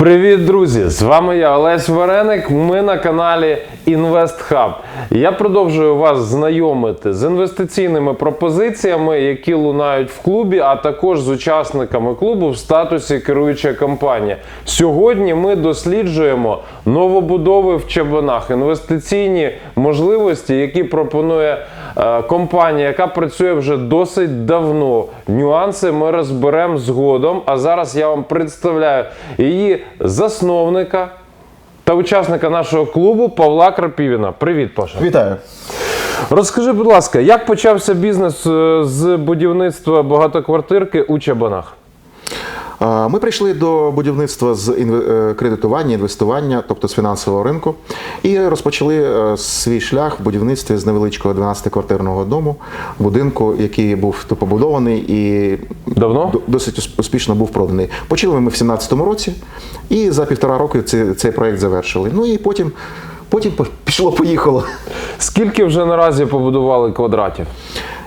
Привіт, друзі! З вами я Олесь Вареник. Ми на каналі InvestHub. Я продовжую вас знайомити з інвестиційними пропозиціями, які лунають в клубі, а також з учасниками клубу в статусі керуюча компанія. Сьогодні ми досліджуємо новобудови в Чабанах, інвестиційні можливості, які пропонує компанія, яка працює вже досить давно. Нюанси ми розберемо згодом. А зараз я вам представляю її засновника та учасника нашого клубу Павла Крапівіна. Привіт, Паша. Вітаю. Розкажи, будь ласка, як почався бізнес е, з будівництва багатоквартирки у Чабанах? Ми прийшли до будівництва з е, кредитування, інвестування, тобто з фінансового ринку, і розпочали е, свій шлях в будівництві з невеличкого 12-квартирного дому, будинку, який був побудований і Давно? досить успішно був проданий. Почали ми в 17-му році, і за півтора року цей, цей проект завершили. Ну і потім, потім пішло-поїхало. Скільки вже наразі побудували квадратів?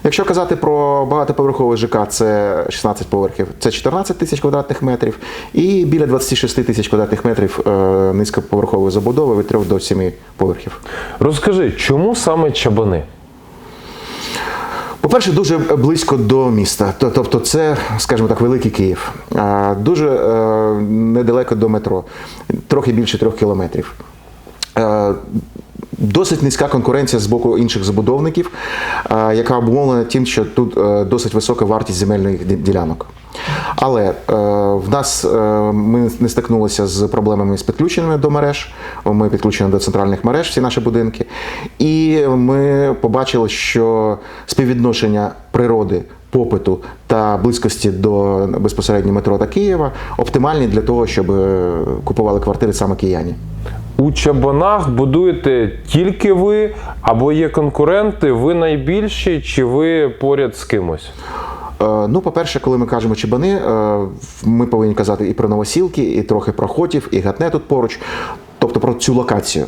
Якщо казати про багатоповерховий ЖК, це 16 поверхів, це 14 тисяч квадратних метрів, і біля 26 тисяч квадратних метрів е, низькоповерхової забудови від 3 до 7 поверхів. Розкажи, чому саме Чабани? По-перше, дуже близько до міста. Тобто, це, скажімо так, великий Київ. Дуже е, недалеко до метро, трохи більше трьох кілометрів. Е, Досить низька конкуренція з боку інших забудовників, е, яка обумовлена тим, що тут е, досить висока вартість земельних ділянок. Але в нас ми не стикнулися з проблемами з підключеннями до мереж. Ми підключені до центральних мереж, всі наші будинки. І ми побачили, що співвідношення природи, попиту та близькості до безпосередньо метро та Києва оптимальні для того, щоб купували квартири саме кияні. У Чабанах будуєте тільки ви, або є конкуренти, ви найбільші, чи ви поряд з кимось? Е, Ну, по-перше, коли ми кажемо чебани, е, ми повинні казати і про новосілки, і трохи про хотів, і гатне тут поруч. Тобто про цю локацію.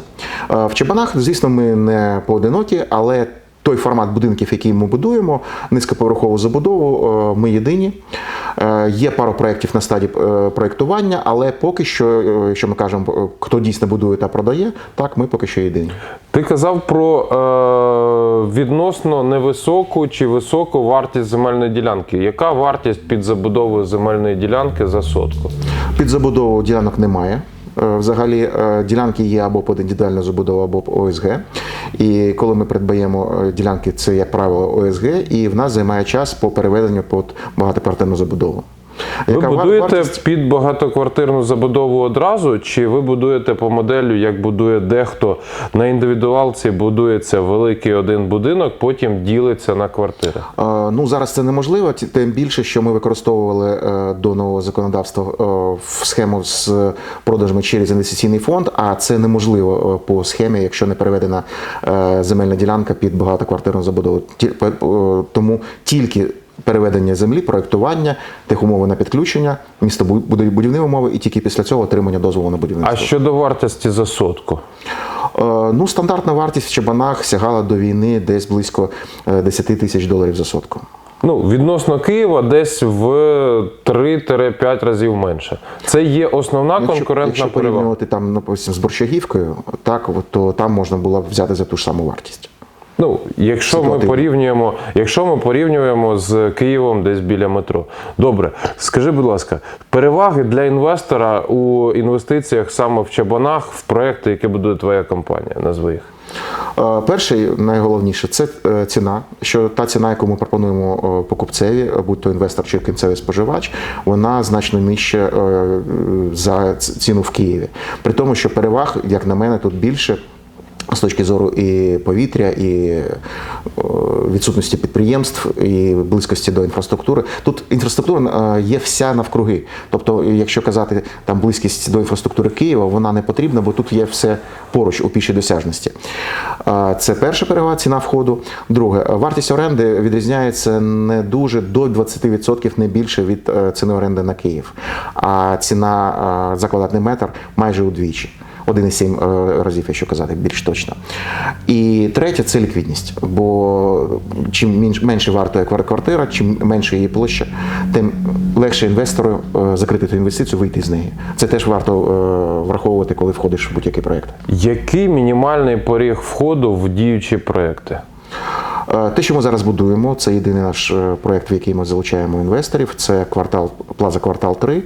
Е, В Чебанах, звісно, ми не поодинокі, але той формат будинків, який ми будуємо, низькоповерхову забудову, е, ми єдині. Е, Є пару проєктів на стадії е, проєктування, але поки що, якщо ми кажемо, хто дійсно будує та продає, так ми поки що єдині. Ти казав про е, відносно невисоку чи високу вартість земельної ділянки. Яка вартість під забудовою земельної ділянки за сотку? Під забудову ділянок немає. Взагалі ділянки є або під індивідуальну забудову, або ОСГ. І коли ми придбаємо е, ділянки, це як правило ОСГ, і в нас займає час по переведенню під багатоквартирну забудову. Ви Яка будуєте вартість? під багатоквартирну забудову одразу, чи ви будуєте по моделю, як будує дехто на індивідуалці будується великий один будинок, потім ділиться на квартири? Е, Ну зараз це неможливо, тим більше, що ми використовували е, до нового законодавства е, в схему з продажами через інвестиційний фонд. А це неможливо по схемі, якщо не переведена земельна ділянка під багатоквартирну забудову. Тому тільки переведення землі, проектування, тих умови на підключення, містобудівні умови, і тільки після цього отримання дозволу на будівництво. А щодо вартості за сотку? Е, Ну, стандартна вартість в Чабанах сягала до війни десь близько е, 10 тисяч доларів за сотку. Ну, відносно Києва десь в 3-5 разів менше. Це є основна конкурентна якщо перевага. порівнювати там, допустим, з борщагівкою, так то там можна було б взяти за ту ж саму вартість. Ну, якщо ми порівнюємо, якщо ми порівнюємо з Києвом десь біля метро. Добре, скажи, будь ласка, переваги для інвестора у інвестиціях саме в Чабанах, в проекти, які будує твоя компанія, назви їх. Е, Перший, найголовніше, це е, ціна. Що та ціна, яку ми пропонуємо е, покупцеві, будь то інвестор чи кінцевий споживач, вона значно нижча за ціну в Києві. При тому, що переваг, як на мене, тут більше. З точки зору і повітря, і е, відсутності підприємств, і близькості до інфраструктури. Тут інфраструктура е, є вся навкруги. Тобто, якщо казати там близькість до інфраструктури Києва, вона не потрібна, бо тут є все поруч у пішій досяжності. Е, Це перша перевага ціна входу. Друге, вартість оренди відрізняється не дуже до 20% не більше від ціни оренди на Київ. А ціна за квадратний метр майже удвічі. 1,7 разів, якщо казати більш точно. І третє це ліквідність. Бо чим менш- менше вартує квар- квартира, чим менше її площа, тим легше інвестору е, закрити ту інвестицію, вийти з неї. Це теж варто е, враховувати, коли входиш в будь-який проєкт. Який мінімальний поріг входу в діючі проекти? Е, Те, що ми зараз будуємо, це єдиний наш е, проект, в який ми залучаємо інвесторів. Це квартал Плаза Квартал 3.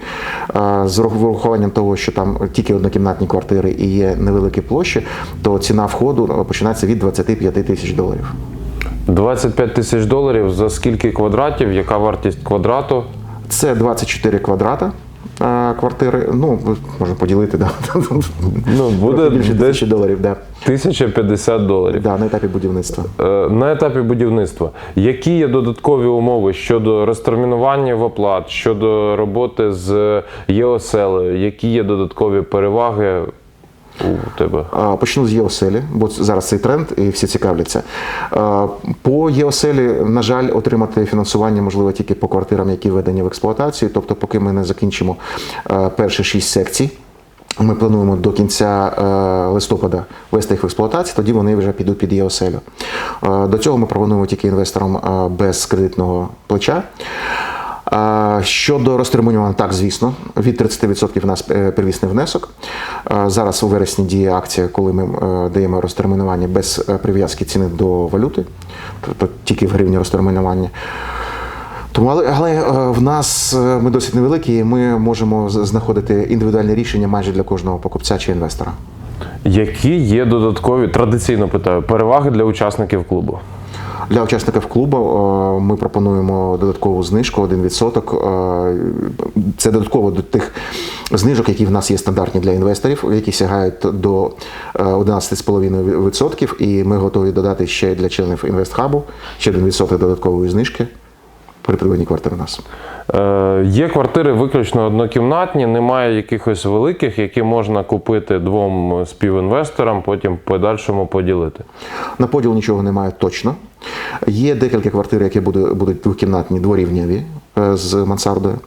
Е, З урахуванням того, що там тільки однокімнатні квартири і є невеликі площі, то ціна входу починається від 25 тисяч доларів. 25 тисяч доларів за скільки квадратів? Яка вартість квадрату? Це 24 квадрата. Е, Квартири, ну можна поділити, да. Ну, буде більше тисячі доларів, да. 1050 доларів. Да, на етапі будівництва. Е, На етапі будівництва, які є додаткові умови щодо розтермінування в оплат, щодо роботи з ЄОСЕЛ, які є додаткові переваги у тебе? Почну з ЄОСЕЛі, бо зараз цей тренд і всі цікавляться. По ЄОСЕЛі, на жаль, отримати фінансування можливо тільки по квартирам, які введені в експлуатацію. Тобто, поки ми не закінчимо перші шість секцій. Ми плануємо до кінця листопада ввести їх в експлуатацію, тоді вони вже підуть під ЄОСЕЛю. До цього ми пропонуємо тільки інвесторам без кредитного плеча. Щодо розтермінування, так, звісно, від 30% у нас е, первісний внесок. Зараз у вересні діє акція, коли ми е, даємо розтермінування без е, прив'язки ціни до валюти, тобто тільки в гривні розтермінування. Тому, але, але в нас ми досить невеликі, і ми можемо знаходити індивідуальне рішення майже для кожного покупця чи інвестора. Які є додаткові, традиційно питаю, переваги для учасників клубу? Для учасників клубу е, ми пропонуємо додаткову знижку 1%. Е, Це додатково до тих знижок, які в нас є стандартні для інвесторів, які сягають до е, 11,5%. І ми готові додати ще для членів інвестхабу ще 1% додаткової знижки при придбанні квартири у нас. Е, є квартири виключно однокімнатні, немає якихось великих, які можна купити двом співінвесторам, потім подальшому поділити. На поділ нічого немає точно. Є декілька квартир, які будуть, будуть двокімнатні, дворівневі е, з мансардою.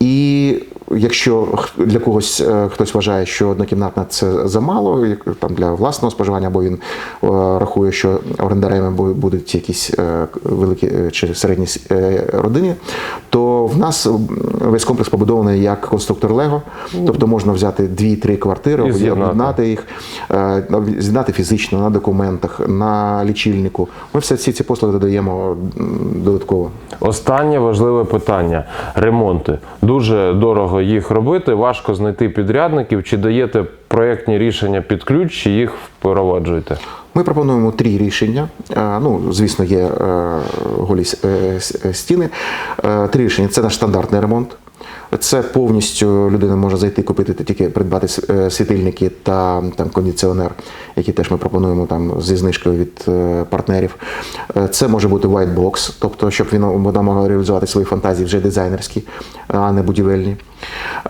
І якщо для когось е, хтось вважає, що однокімнатна це замало, як там для власного споживання, або він е, рахує, що орендарями будуть якісь е, великі чи середні родини, то в нас весь комплекс побудований як конструктор Лего, тобто можна взяти дві-три квартири, об'єднати їх, з'єднати фізично на документах, на лічильнику. Ми все ці ці послуги додаємо додатково. Останнє важливе питання: ремонти. Дуже дорого їх робити, важко знайти підрядників. Чи даєте проєктні рішення під ключ, чи їх впроваджуєте? Ми пропонуємо три рішення. Е, Ну, звісно, є е, голі е, стіни. Три рішення це наш стандартний ремонт. Це повністю людина може зайти, купити тільки придбати світильники та там кондиціонер, які теж ми пропонуємо там зі знижкою від партнерів. Це може бути white box, тобто, щоб він вона могла реалізувати свої фантазії вже дизайнерські, а не будівельні.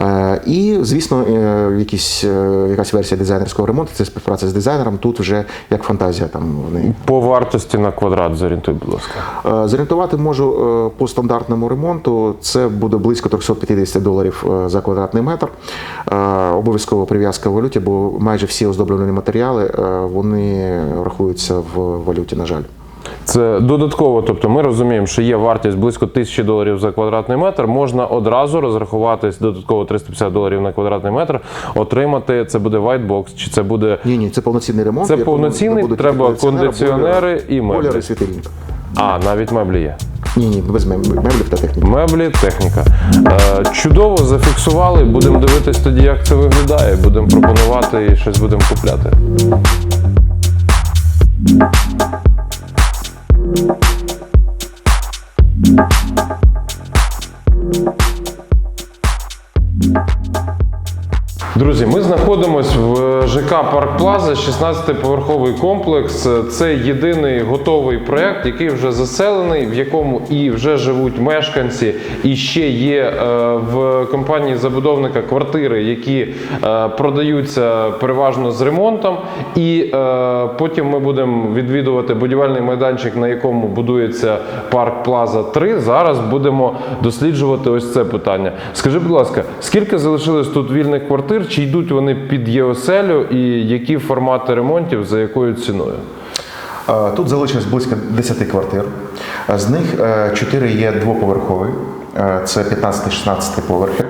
Е, І, звісно, е, якісь, е, якась версія дизайнерського ремонту, це співпраця з дизайнером. Тут вже як фантазія там вони. По вартості на квадрат зорієнтуй, будь ласка. Зорієнтувати можу по стандартному ремонту. Це буде близько 350 доларів за квадратний метр. Обов'язково прив'язка в валюті, бо майже всі оздоблювані матеріали вони рахуються в валюті, на жаль. Це додатково, тобто ми розуміємо, що є вартість близько тисячі доларів за квадратний метр. Можна одразу розрахуватись додатково 350 доларів на квадратний метр, отримати це буде whitebox, чи це буде Ні, ні, це повноцінний ремонт. Це повноцінний, треба кондиціонери, і меблі. бойлери, світильник. а навіть меблі є. Ні, ні, без меблів та техніки. Меблі, техніка. Е, чудово зафіксували. Будемо дивитись тоді, як це виглядає. Будемо пропонувати і щось будемо купляти. Thank you. Друзі, ми знаходимося в ЖК Парк Плаза, 16-поверховий комплекс. Це єдиний готовий проєкт, який вже заселений, в якому і вже живуть мешканці, і ще є е, в компанії забудовника квартири, які е, продаються переважно з ремонтом. І е, потім ми будемо відвідувати будівельний майданчик, на якому будується парк Плаза 3. Зараз будемо досліджувати ось це питання. Скажи, будь ласка, скільки залишилось тут вільних квартир? Чи йдуть вони під ЄОСЕЛю, і які формати ремонтів, за якою ціною? Е, Тут залишилось близько 10 квартир. Е, З них 4 є двоповерхові, е, це 15-16 поверхи.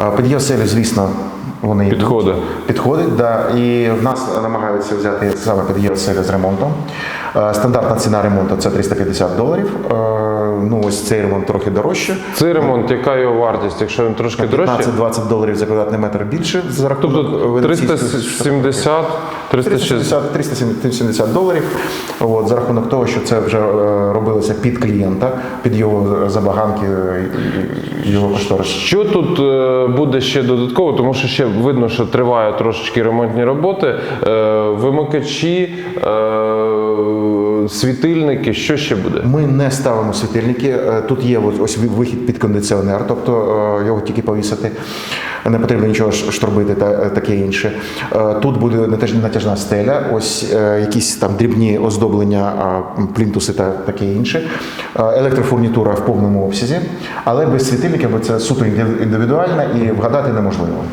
Е, Під ЄСЛ, звісно, вони йдуть. Підходить. Да. І в нас намагаються взяти саме під ЄСЛ з ремонтом. Е, Стандартна ціна ремонту це 350 доларів. Ну, ось цей ремонт трохи дорожче. Цей ремонт, яка його вартість? Якщо він трошки дорожче? 15-20 доларів за квадратний метр більше за рахунок Тобто 370, 360. 370, 370 доларів. От, за рахунок того, що це вже е, робилося під клієнта, під його забаганки, його кошторис. Що тут е, буде ще додатково, тому що ще видно, що триває трошечки ремонтні роботи. Е, Вимикачі, світильники, що ще буде? Ми не ставимо світильники. Е, Тут є ось- ось вихід під кондиціонер, тобто е, його тільки повісити. Не потрібно нічого штробити та е, таке інше. Тут буде натяжна стеля, ось якісь там дрібні оздоблення, плінтуси та таке інше. Електрофурнітура в повному обсязі, але без світильників, бо це суто інди- індивідуально і вгадати неможливо.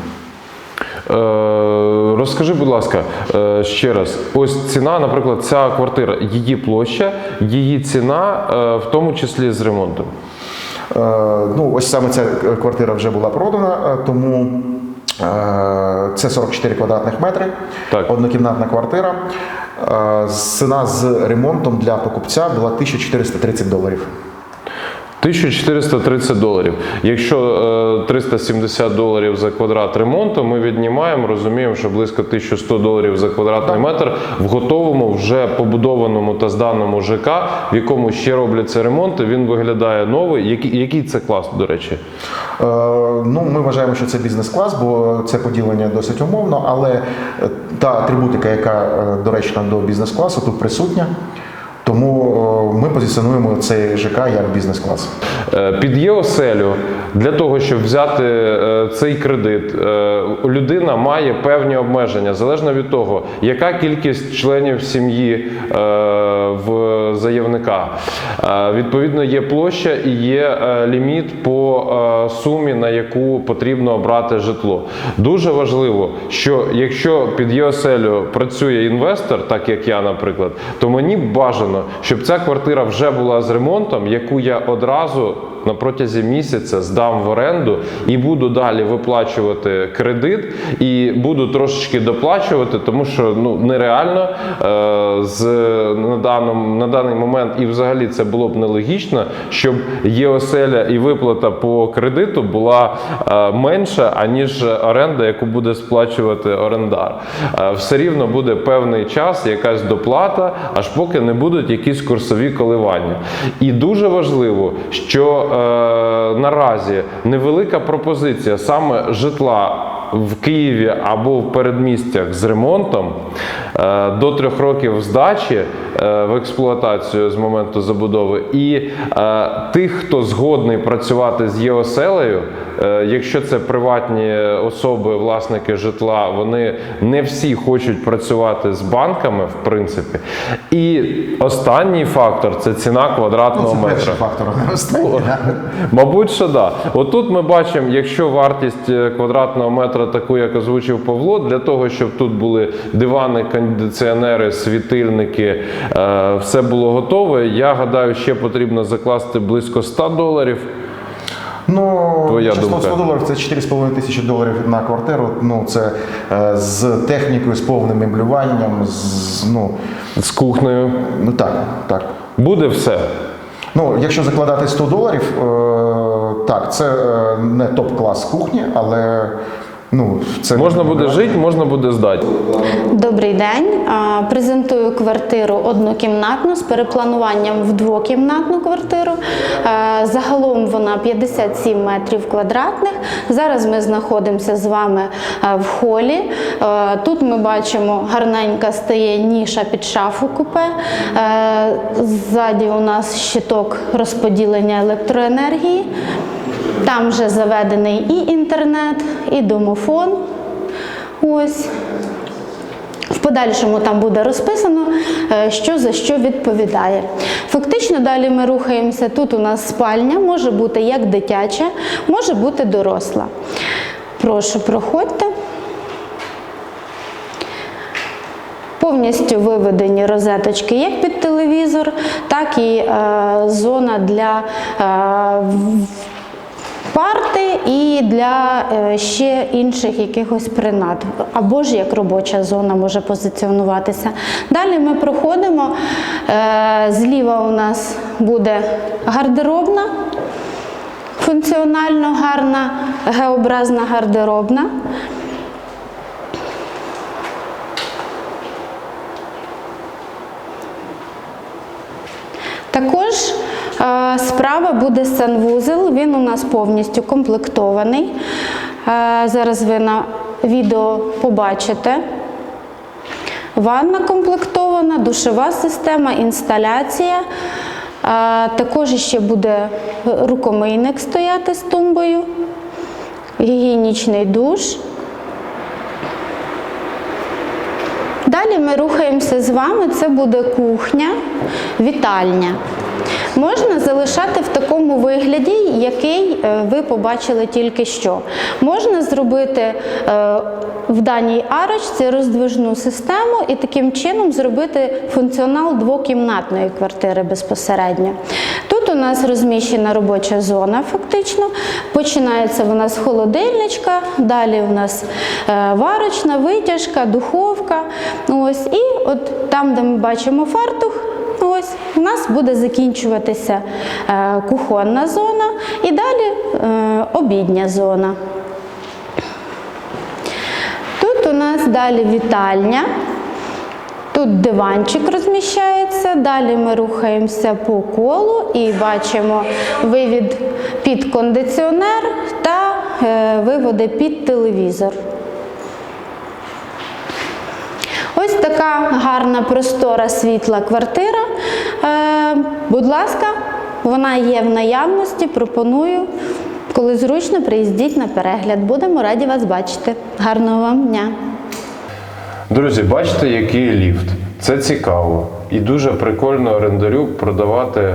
Розкажи, будь ласка, е, ще раз. Ось ціна, наприклад, ця квартира, її площа, її ціна, е, в тому числі з ремонтом. Е, Ну, ось саме ця квартира вже була продана, тому це 44 квадратних метри, Так. однокімнатна квартира. Ціна з ремонтом для покупця була 1430 доларів. 1430 доларів. Якщо е, 370 доларів за квадрат ремонту, ми віднімаємо, розуміємо, що близько 1100 доларів за квадратний метр в готовому, вже побудованому та зданому ЖК, в якому ще робляться ремонти. Він виглядає новий. Який, який це клас, до речі? Е, Ну, ми вважаємо, що це бізнес-клас, бо це поділення досить умовно, але е, та атрибутика, яка е, доречна до бізнес-класу, тут присутня. Е, ми позиціонуємо цей ЖК як бізнес-клас. Під Під ЄОСЕЛю для того, щоб взяти е, цей кредит, е, людина має певні обмеження залежно від того, яка кількість членів сім'ї е, в заявника. Е, Відповідно, є площа і є е, ліміт по е, сумі, на яку потрібно обрати житло. Дуже важливо, що якщо під ЄОСЕЛю працює інвестор, так як я, наприклад, то мені бажано, щоб ця квартира вже була з ремонтом, яку я одразу на протязі місяця здам в оренду і буду далі виплачувати кредит, і буду трошечки доплачувати, тому що ну нереально е, з на даному на даний момент, і взагалі це було б нелогічно, щоб ЄОСЕЛя і виплата по кредиту була е, менша, аніж оренда, яку буде сплачувати орендар. Е, все рівно буде певний час, якась доплата, аж поки не будуть якісь курсові коливання. І дуже важливо, що е, наразі невелика пропозиція саме житла. В Києві або в передмістях з ремонтом до трьох років здачі е, в експлуатацію з моменту забудови, і е, тих, хто згодний працювати з ЄОСЕЛею, е, якщо це приватні особи, власники житла, вони не всі хочуть працювати з банками, в принципі. І останній фактор це ціна квадратного метра. фактор. Останній, да. Мабуть, що да. Отут ми бачимо, якщо вартість е, квадратного метра, таку, як озвучив Павло, для того, щоб тут були дивани, кондиціонери, світильники, е, все було готове. Я гадаю, ще потрібно закласти близько 100 доларів. Ну, Твоя число думка? 100 доларів це 4,5 тисячі доларів на квартиру. Ну, це е, з технікою, з повним меблюванням, з, ну, З кухнею ну так, так. буде все. Ну, якщо закладати 100 доларів, е, так, це е, не топ-клас кухні, але ну, це Можна буде жити, можна буде здати. Добрий день. А, Презентую квартиру однокімнатну з переплануванням в двокімнатну квартиру. Загалом вона 57 метрів квадратних. Зараз ми знаходимося з вами в холі. Тут ми бачимо гарненька стає ніша під шафу купе. Ззаді у нас щиток розподілення електроенергії. Там вже заведений і інтернет, і домофон. Ось. В подальшому там буде розписано, е, що за що відповідає. Фактично, далі ми рухаємося. Тут у нас спальня, може бути як дитяча, може бути доросла. Прошу, проходьте. Повністю виведені розеточки як під телевізор, так і е, зона для е, парти і для е, ще інших якихось принад, або ж як робоча зона може позиціонуватися. Далі ми проходимо. е, Зліва у нас буде гардеробна, функціонально гарна, Г-образна гардеробна. Також справа буде санвузел, він у нас повністю комплектований. Е, Зараз ви на відео побачите. Ванна комплектована, душова система, інсталяція. Е, Також ще буде рукомийник стояти з тумбою, гігієнічний душ. Далі ми рухаємося з вами. Це буде кухня, вітальня. Можна залишати в такому вигляді, який е, ви побачили тільки що. Можна зробити е, в даній арочці роздвижну систему і таким чином зробити функціонал двокімнатної квартири безпосередньо. Тут у нас розміщена робоча зона, фактично. Починається вона з холодильничка, далі у нас е, варочна, витяжка, духовка. Ось, і от там, де ми бачимо фартух, у нас буде закінчуватися е, кухонна зона і далі е, обідня зона. Тут у нас далі вітальня. Тут диванчик розміщається, далі ми рухаємося по колу і бачимо вивід під кондиціонер та е, виводи під телевізор. Ось така гарна, простора, світла квартира. Е, будь ласка, вона є в наявності. Пропоную, коли зручно, приїздіть на перегляд. Будемо раді вас бачити. Гарного вам дня! Друзі, бачите, який ліфт. Це цікаво. І дуже прикольно орендарю продавати,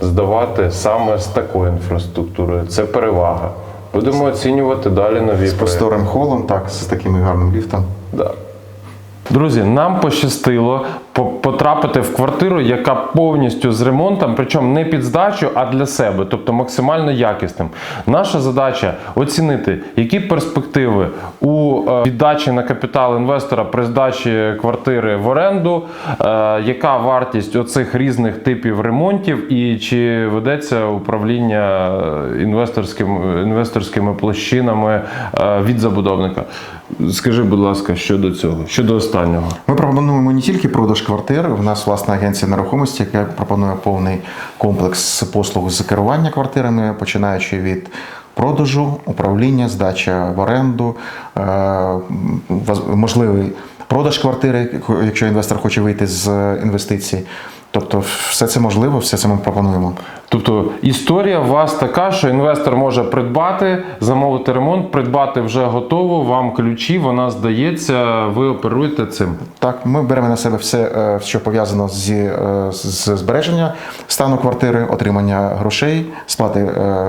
здавати саме з такою інфраструктурою. Це перевага. Будемо оцінювати далі нові З просторим холом, так, з таким гарним ліфтом. Да. Друзі, нам пощастило по- потрапити в квартиру, яка повністю з ремонтом, причому не під здачу, а для себе, тобто максимально якісним. Наша задача оцінити, які перспективи у е, віддачі на капітал інвестора при здачі квартири в оренду, е, яка вартість оцих різних типів ремонтів, і чи ведеться управління е, інвесторським, інвесторськими площинами від забудовника. Скажи, будь ласка, щодо цього, щодо останнього. Ми пропонуємо не тільки продаж квартир. У нас власна агенція нерухомості, яка пропонує повний комплекс послуг з керування квартирами, починаючи від продажу, управління, здача в оренду, е, можливий продаж квартири, якщо інвестор хоче вийти з інвестицій. Тобто, все це можливо, все це ми пропонуємо. Тобто історія у вас така, що інвестор може придбати, замовити ремонт, придбати вже готово, вам ключі, вона здається, ви оперуєте цим. Так, ми беремо на себе все, е, що пов'язано зі е, з збереження стану квартири, отримання грошей, сплати е,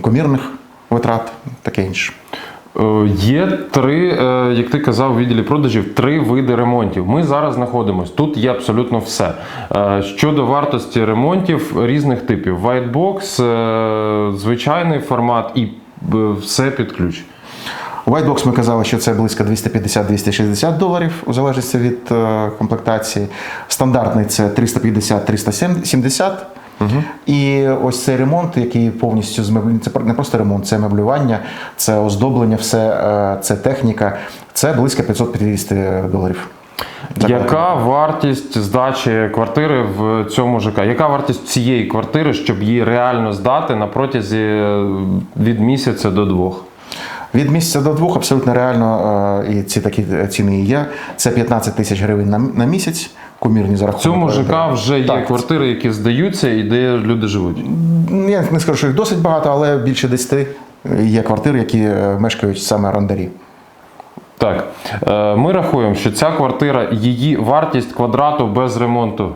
комірних витрат, таке інше. Е, Є три, е, як ти казав, у відділі продажів, три види ремонтів. Ми зараз знаходимося. Тут є абсолютно все. Е, Щодо вартості ремонтів різних типів: Whitebox, звичайний формат і все під ключ. Whitebox ми казали, що це близько 250-260 доларів, у залежності від комплектації. Стандартний це 350-370. І ось цей ремонт, який повністю змеблює, це не просто ремонт, це меблювання, це оздоблення, все, е, це техніка, це близько 550 доларів. Яка вартість здачі квартири в цьому ЖК? Яка вартість цієї квартири, щоб її реально здати на протязі е, від місяця до двох? Від місяця до двох абсолютно реально, е, і ці такі ціни є. Це 15 тисяч гривень на місяць. Комірні за В цьому ЖК вже є квартири, які здаються і де люди живуть. Я не скажу, що їх досить багато, але більше 10 є квартир, які е, мешкають саме орендарі. Так, е, ми рахуємо, що ця квартира, її вартість квадрату без ремонту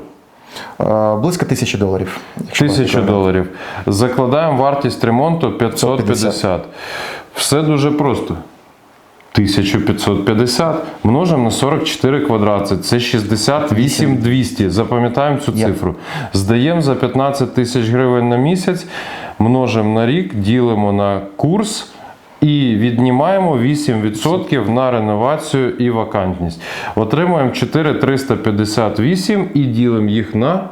Е, Близько тисячі доларів. тисячу доларів. Закладаємо вартість ремонту 550. Все дуже просто. 1550 множимо на 44 квадрати. Це 68 200. Запам'ятаємо цю цифру. Здаємо за 15 тисяч гривень на місяць, множимо на рік, ділимо на курс. І віднімаємо 8% на реновацію і вакантність. Отримуємо 4358 і ділимо їх на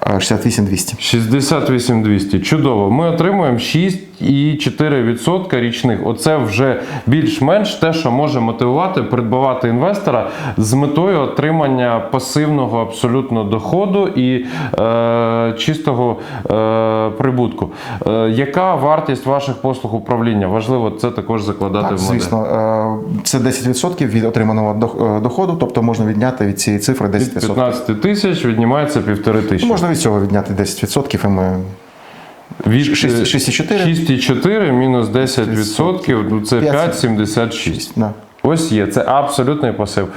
А, 68 200. 68 200. Чудово. Ми отримуємо 6,4% річних. Оце вже більш-менш те, що може мотивувати придбавати інвестора з метою отримання пасивного абсолютно доходу і е, чистого е, прибутку. Е, яка вартість ваших послуг управління? Важливо це також закладати Так, в модель. звісно, е, це 10% від отриманого е, доходу, тобто можна відняти від цієї цифри 10%. Від 15 тисяч віднімається півтори тисячі. Можна від цього відняти 10% і ми Від е, Шість- 6,4? 6,4 мінус 10%, ну, це 5,76. да. Ось є, це абсолютний пасив.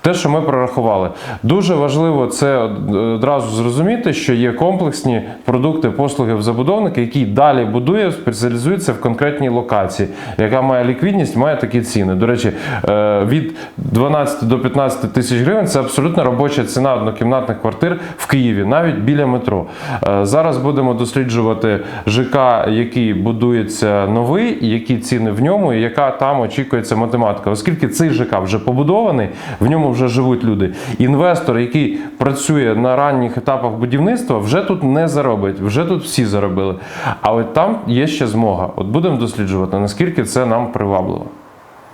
Те, що ми прорахували. Дуже важливо це одразу зрозуміти, що є комплексні продукти, послуги в забудовника, який далі будує, спеціалізується в конкретній локації, яка має ліквідність, має такі ціни. До речі, е, від 12 до 15 тисяч гривень це абсолютно робоча ціна однокімнатних квартир в Києві, навіть біля метро. Е, Зараз будемо досліджувати ЖК, який будується новий, які ціни в ньому, і яка там очікується математика. Оскільки цей ЖК вже побудований, в ньому вже живуть люди. Інвестор, який працює на ранніх етапах будівництва, вже тут не заробить, вже тут всі заробили. А от там є ще змога. От будемо досліджувати, наскільки це нам привабливо.